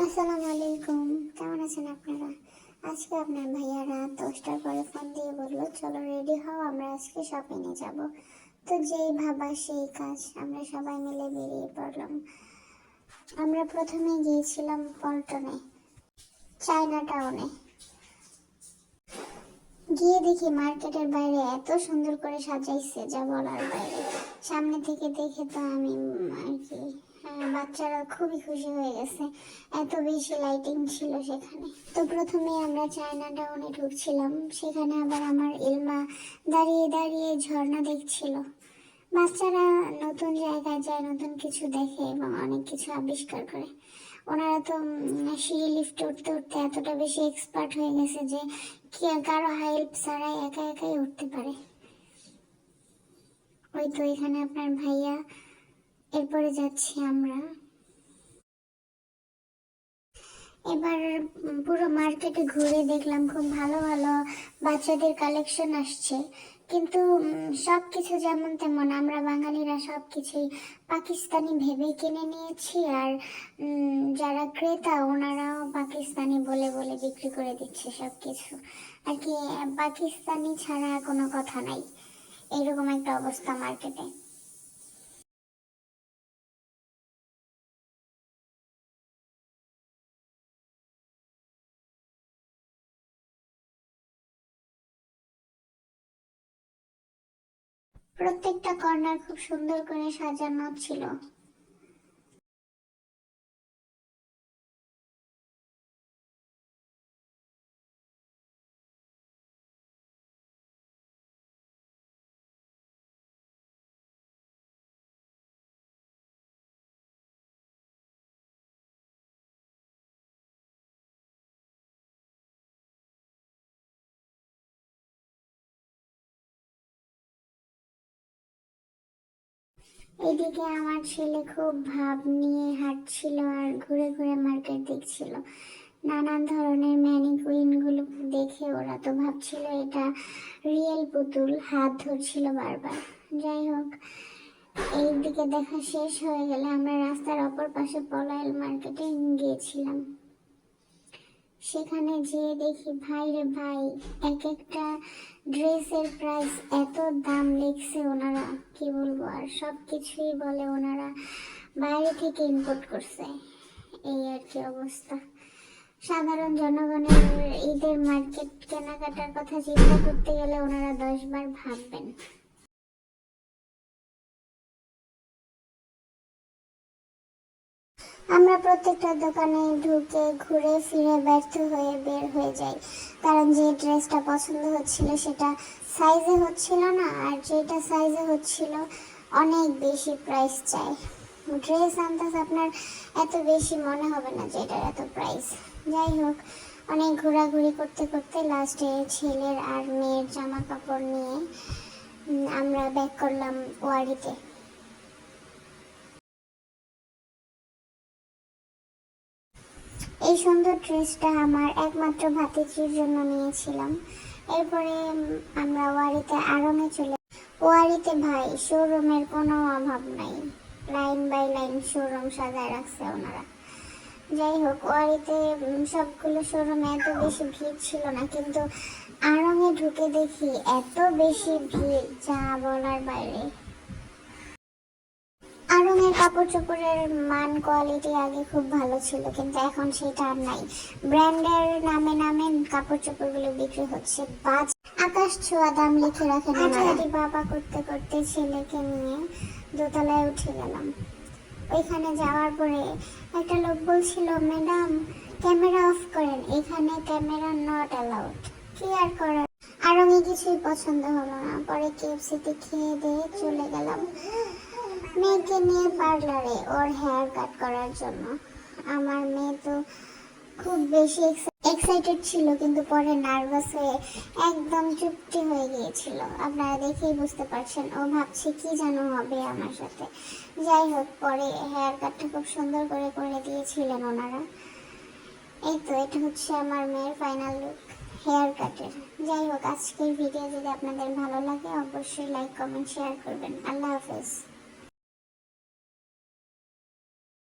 আসসালামু আলাইকুম। কেমন আছেন আপনারা? আজকে আপনার ভাইয়া রাত দশটার পরে ফোন দিয়ে বলল, চলো রেডি হও, আমরা আজকে শপিংয়ে যাব। তো যেই ভাবা সেই কাজ, আমরা সবাই মিলে বেরিয়ে পড়লাম। আমরা প্রথমে গিয়েছিলাম পল্টনে, চায়না টাউনে গিয়ে দেখি মার্কেটের বাইরে এত সুন্দর করে সাজাইছে, যা বলার বাইরে। সামনে থেকে দেখে তো আমি আর কি। বাচ্চারা খুবই খুশি হয়ে গেছে। এত বেশি লাইটিং ছিল সেখানে। তো প্রথমে আমরা চায়না টাউনে ঢুকছিলাম। সেখানে আবার আমার ইলমা দাঁড়িয়ে দাঁড়িয়ে ঝর্ণা দেখছিল। বাচ্চারা নতুন জায়গায় যায়, নতুন কিছু দেখে এবং অনেক কিছু আবিষ্কার করে। ওনারা তো সিঁড়ি লিফটে উঠতে উঠতে এতটা বেশি এক্সপার্ট হয়ে গেছে যে কারও হেল্প ছাড়াই একা একাই উঠতে পারে। ওই তো এখানে আপনার ভাইয়া এরপরে যাচ্ছি আমরা। এবার পুরো মার্কেটে ঘুরে দেখলাম, খুব ভালো ভালো বাচ্চাদের কালেকশন আসছে। কিন্তু সব কিছু যেমন তেমন, আমরা বাঙালিরা সব কিছুই পাকিস্তানি ভেবে কিনে নিয়েছি আর যারা ক্রেতা ওনারাও পাকিস্তানি বলে বলে বিক্রি করে দিচ্ছে সব কিছু আর কি, পাকিস্তানি ছাড়া কোনো কথা নাই। এরকম একটা অবস্থা মার্কেটে প্রত্যেকটা কর্নার খুব সুন্দর করে সাজানো ছিল। এদিকে আমার ছেলে খুব ভাব নিয়ে হাঁটছিল আর ঘুরে ঘুরে মার্কেট দেখছিল। নানান ধরনের ম্যানিকুইনগুলো দেখে ওরা তো ভাবছিল এটা রিয়েল পুতুল, হাত ধরছিল বারবার। যাই হোক এই দিকে দেখা শেষ হয়ে গেলে আমরা রাস্তার অপর পাশে পলাইল মার্কেটে গিয়েছিলাম। সেখানে যেয়ে দেখি ভাই রে ভাই, এক একটা ড্রেসের প্রাইস এত দাম লিখছে ওনারা, কি বলব, আর সব কিছুই বলে ওনারা বাইরে থেকে ইম্পোর্ট করছে। এই আর কি অবস্থা। সাধারণ জনগণের ঈদের মার্কেট কেনাকাটার কথা চিন্তা করতে গেলে ওনারা দশ বার ভাববেন। আমরা প্রত্যেকটা দোকানে ঢুকে ঘুরে ফিরে ব্যর্থ হয়ে বের হয়ে যাই। কারণ যে ড্রেসটা পছন্দ হচ্ছিল সেটা সাইজে হচ্ছিল না, আর যেটা সাইজে হচ্ছিল অনেক বেশি প্রাইস চাই। ড্রেস আনতাস আপনার এত বেশি মনে হবে না যে এটার এত প্রাইস যাই হোক, অনেক ঘোরাঘুরি করতে করতে লাস্টে ছেলের আর মেয়ের জামা কাপড় নিয়ে আমরা ব্যাক করলাম ওয়ারিতে। এই সুন্দর ড্রেসটা আমার একমাত্র ভাতিজির জন্য নিয়েছিলাম। এরপরে আমরা ওয়ারিতে আরঙে চলে ওয়ারিতে ভাই শোরুমের কোনো অভাব নাই। লাইন বাই লাইন শোরুম সাজায় রাখছে ওনারা। যাই হোক, ওয়ারিতে সবগুলো শোরুমে এত বেশি ভিড় ছিল না, কিন্তু আড়ঙে ঢুকে দেখি এত বেশি ভিড়, যা বলার বাইরে। কাপড় চোপড়ের মান কোয়ালিটি আগে খুব ভালো ছিল কিন্তু এখন সেটা আর নাই। ব্র্যান্ডের নামে নামে কাপড় চোপড়গুলো বিক্রি হচ্ছে বাজ। আকাশ ছোঁয়া দাম লিখে রাখেন হাঁটাহাঁটি বাবা করতে করতে ছেলেকে নিয়ে দোতলায় উঠে গেলাম। ওইখানে যাওয়ার পরে একটা লোক বলছিল ম্যাডাম ক্যামেরা অফ করেন এখানে ক্যামেরা নট অ্যালাউড কি আর করার? আরঙে কিছুই পছন্দ হলো না। পরে কেএফসিতে খেয়ে দিয়ে চলে গেলাম। মেয়েকে নিয়ে পার্লারে ওর হেয়ার কাট করার জন্য। আমার মেয়ে তো খুব বেশি এক্সাইটেড ছিল, কিন্তু পরে নার্ভাস হয়ে একদম চুপটি হয়ে গিয়েছিল। আপনারা দেখেই বুঝতে পারছেন, ও ভাবছে কি যেন হবে আমার সাথে। যাই হোক, পরে হেয়ার কাটটা খুব সুন্দর করে করে দিয়েছিলেন ওনারা। এই তো, এটা হচ্ছে আমার মেয়ের ফাইনাল লুক হেয়ার কাটের যাই হোক, আজকের ভিডিও যদি আপনাদের ভালো লাগে, অবশ্যই লাইক কমেন্ট শেয়ার করবেন। আল্লাহ হাফেজ।